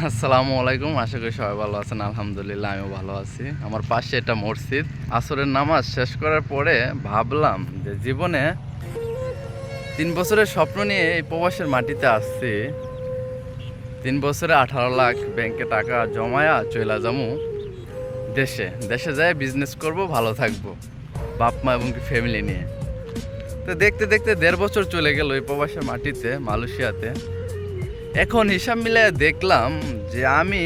আসসালামু আলাইকুম, আশা করি সবাই ভালো আছেন। আলহামদুলিল্লাহ, আমিও ভালো আছি। আমার পাশে এটা মসজিদ। আসরের নামাজ শেষ করার পরে ভাবলাম যে জীবনে তিন বছরের স্বপ্ন নিয়ে এই প্রবাসের মাটিতে আসছি। তিন বছরে আঠারো লাখ ব্যাংকে টাকা জমায়া চইলা যামু দেশে। দেশে যায় বিজনেস করব, ভালো থাকব, বাপ, মা এবং ফ্যামিলি নিয়ে। তো দেখতে দেখতে দেড় বছর চলে গেল এই প্রবাসের মাটিতে, মালয়েশিয়াতে। এখন হিসাব মিলে দেখলাম যে আমি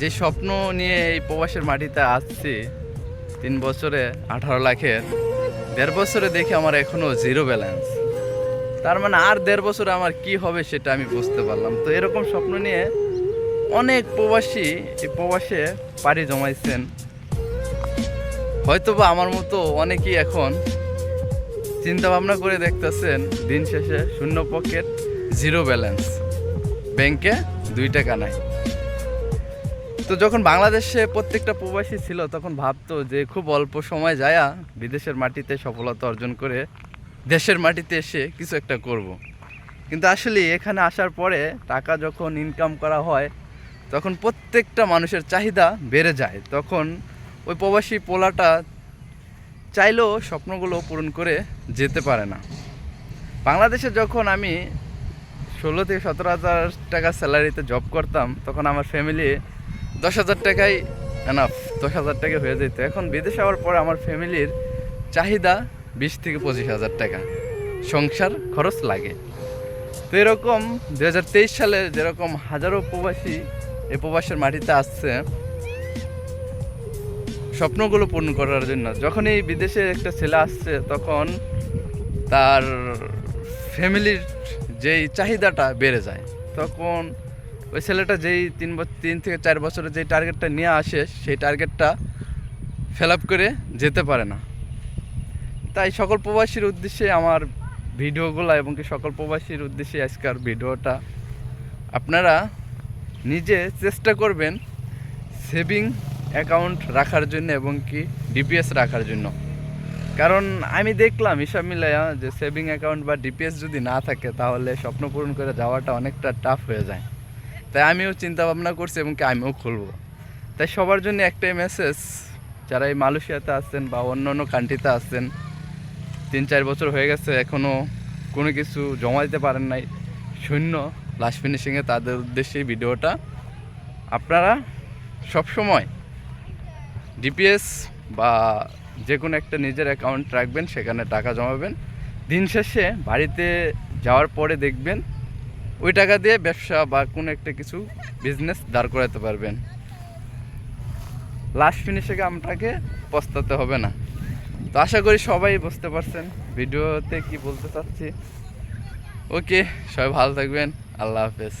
যে স্বপ্ন নিয়ে এই প্রবাসের মাটিতে আসছি, তিন বছরে আঠারো লাখের, দেড় বছরে দেখে আমার এখনও জিরো ব্যালেন্স তার মানে আর দেড় বছরে আমার কি হবে সেটা আমি বুঝতে পারলাম। তো এরকম স্বপ্ন নিয়ে অনেক প্রবাসী এই প্রবাসে পাড়ি জমাইছেন। হয়তোবা আমার মতো অনেকেই এখন চিন্তা ভাবনা করে দেখতেছেন, দিন শেষে শূন্য পকেট জিরো ব্যালেন্স ব্যাংকে দুই টাকা নাই। তো যখন বাংলাদেশে প্রত্যেকটা প্রবাসী ছিল, তখন ভাবতো যে খুব অল্প সময় যায়া বিদেশের মাটিতে সফলতা অর্জন করে দেশের মাটিতে এসে কিছু একটা করব। কিন্তু আসলে এখানে আসার পরে টাকা যখন ইনকাম করা হয়, তখন প্রত্যেকটা মানুষের চাহিদা বেড়ে যায়। তখন ওই প্রবাসী পোলাটা চাইলেও স্বপ্নগুলো পূরণ করে যেতে পারে না। বাংলাদেশে যখন আমি ষোলো থেকে সতেরো হাজার টাকা স্যালারিতে জব করতাম, তখন আমার ফ্যামিলি দশ হাজার টাকাই এনাফ দশ হাজার টাকা হয়ে যেত। এখন বিদেশে হওয়ার পর আমার ফ্যামিলির চাহিদা বিশ থেকে পঁচিশ হাজার টাকা। সংসার খরচ লাগে। তো এরকম দু হাজার তেইশ সালে যেরকম হাজারো প্রবাসী এই প্রবাসের মাটিতে আসছে, স্বপ্নগুলো পূরণ করার জন্য। যখন এই বিদেশে একটা ছেলে আসছে, তখন তার ফ্যামিলির যেই চাহিদাটা বেড়ে যায়, তখন ওই ছেলেটা যেই তিন বছর তিন থেকে চার বছরের যেই টার্গেটটা নিয়ে আসে, সেই টার্গেটটা ফেল আপ করে যেতে পারে না। তাই সকল প্রবাসীর উদ্দেশ্যে আমার ভিডিওগুলো এবং কি সকল প্রবাসীর উদ্দেশ্যে আজকের ভিডিওটা আপনারা নিজে চেষ্টা করবেন সেভিং অ্যাকাউন্ট রাখার জন্য এবং কি ডিপিএস রাখার জন্য। কারণ আমি দেখলাম হিসাব মিলাইয়া যে সেভিং অ্যাকাউন্ট বা ডিপিএস যদি না থাকে, তাহলে স্বপ্ন পূরণ করে যাওয়াটা অনেকটা টাফ হয়ে যায়। তাই আমিও চিন্তা ভাবনা করছি এবং কি আমিও খুলবো। তাই সবার জন্য একটাই মেসেজ যারা এই মালয়েশিয়াতে আসছেন বা অন্য অন্য কান্ট্রিতে আসছেন তিন চার বছর হয়ে গেছে এখনও কোনো কিছু জমা দিতে পারেন নাই, শূন্য লাস্ট ফিনিশিংয়ে তাদের উদ্দেশ্যে এই ভিডিওটা। আপনারা সবসময় ডিপিএস বা যে কোনো একটা নিজের অ্যাকাউন্ট রাখবেন, সেখানে টাকা জমাবেন। দিন শেষে বাড়িতে যাওয়ার পরে দেখবেন ওই টাকা দিয়ে ব্যবসা বা কোনো একটা কিছু বিজনেস দাঁড় করাতে পারবেন। লাস্ট ফিনিশে আপনাকে পস্তাতে হবে না। তো আশা করি সবাই বুঝতে পারছেন ভিডিওতে কি বলতে চাচ্ছি। ওকে, সবাই ভালো থাকবেন। আল্লাহ হাফেজ।